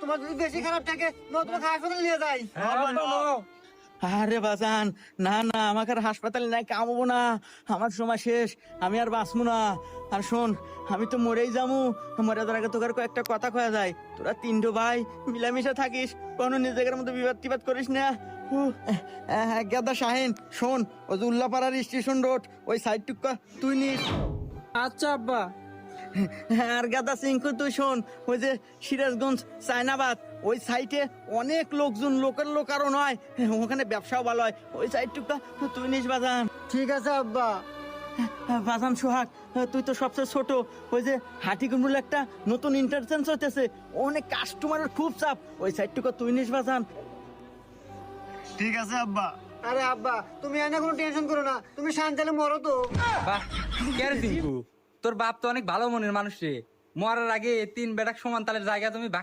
তোমার যদি বেশি খারাপ থাকে ন তোমাকে হাসপাতালে নিয়ে যাই। আরে বাজান না না আমাকে আর হাসপাতালে নাই কামবো না। আমার সময় শেষ আমি আর বাঁচবো না। আর শোন আমি তো মরেই যামু মরে যাওয়ার আগে তোকে কয়েকটা কথা কয়া যায়। তোরা তিনটো ভাই মিলামিশা থাকিস কোনো নিজেদের মতো বিবাদ টিবাদ করিস না। গেদা শাহিন শোন ওই যে উল্লাপাড়ার স্টেশন রোড ওই সাইড টুকা তুই নিস। আচ্ছা আব্বা। আর গাদা সিংকু তুই শোন ওই যে সিরাজগঞ্জ চায়নাবাদ ওই সাইটে অনেক লোকজন লোকের লোক আরও নয় ওখানে ব্যবসাও ভালো হয়। ওই সাইডটুকু তুই নিস বাজান। ঠিক আছে আব্বা। বাজান সোহাগ তুই তো সবচেয়ে ছোট ওই যে হাটিগুন্ডুল একটা নতুন ইন্টারচেঞ্জ হইতেছে অনেক কাস্টমারের খুব চাপ ওই সাইডটুকু তুই নিস বাজান। ঠিক আছে আব্বা। আরে আব্বা তুমি এনে কোনো টেনশন করো না তুমি শান্তালে মরো তো। বাহ কে রে টিঙ্কু তোর বাপ তো অনেক ভালো মনের মানুষ রে। মরার আগে তিন বেটাক সমান তালের জায়গা তুমি